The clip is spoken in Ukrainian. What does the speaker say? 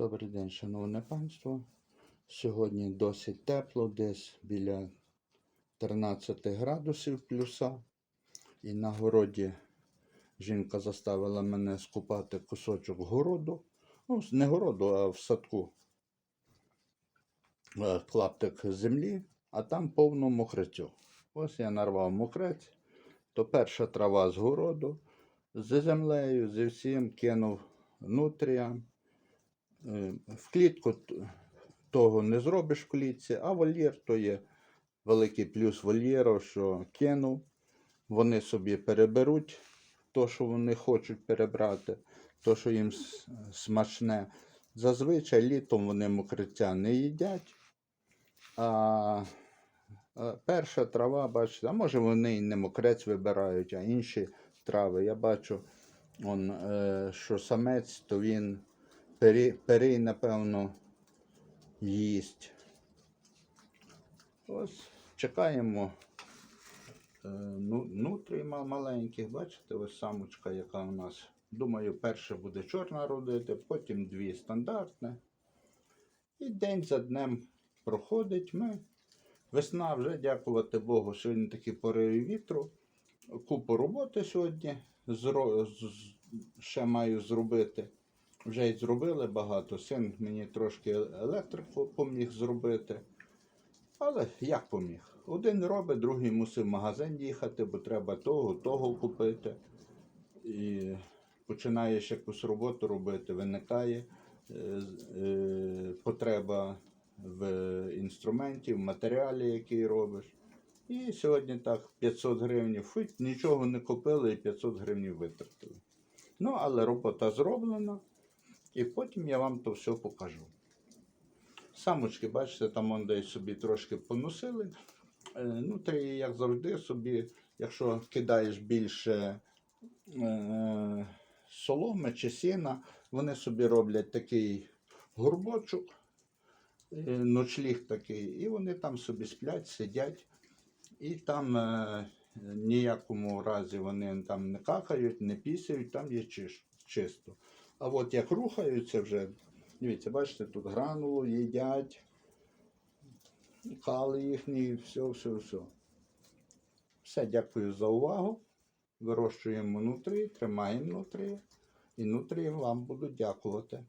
Добрий день, шановне панство. Сьогодні досить тепло, десь біля 13 градусів плюса. І на городі жінка заставила мене скупати кусочок городу. Ну, не городу, а в садку. Е, Клаптик землі, а там повно мокрицю. Ось я нарвав мокрець, то перша трава з городу, з землею, зі всім кинув нутріям. Е, В клітку того не зробиш в клітці, а вольєр то є великий плюс вольєру, що кинув. Вони собі переберуть то, що вони хочуть перебрати, то, що їм смачне. Зазвичай літом вони мокриця не їдять. А а перша трава, бачите, а може вони і не мокрець вибирають, а інші трави. Я бачу, он, е, що самець, то він пері, перей, напевно, їсть. Ось чекаємо е, ну, нутрій маленьких. Бачите, ось самочка, яка у нас. Думаю, перше буде чорна родити, потім дві стандартне. І день за днем проходить. Ми. Весна вже, дякувати Богу, сьогодні такі пориви вітру. Купу роботи сьогодні зро... ще маю зробити. Вже й зробили багато. Син мені трошки електрику поміг зробити. Але як поміг? Один робить, другий мусив в магазин їхати, бо треба того, того купити. І починаєш якусь роботу робити, виникає е, е, потреба в інструменті, в матеріалі, який робиш. І сьогодні так 500 гривень, футь, нічого не купили і 500 гривень витратили. Ну, але робота зроблена, і потім я вам то все покажу. Самочки, бачите, там он десь собі трошки поносили. Е, Ну, ти, як завжди, собі, якщо кидаєш більше е, соломи чи сіна, вони собі роблять такий горбочок, е, ночліг такий, і вони там собі сплять, сидять, і там е, ніякому разі вони там не какають, не пісяють, там є чисто. А от як рухаються вже, дивіться, бачите, тут гранулу їдять, кали їхні, все, все, все. Все, дякую за увагу. Вирощуємо внутрі, тримаємо внутрі і внутрі вам будуть дякувати.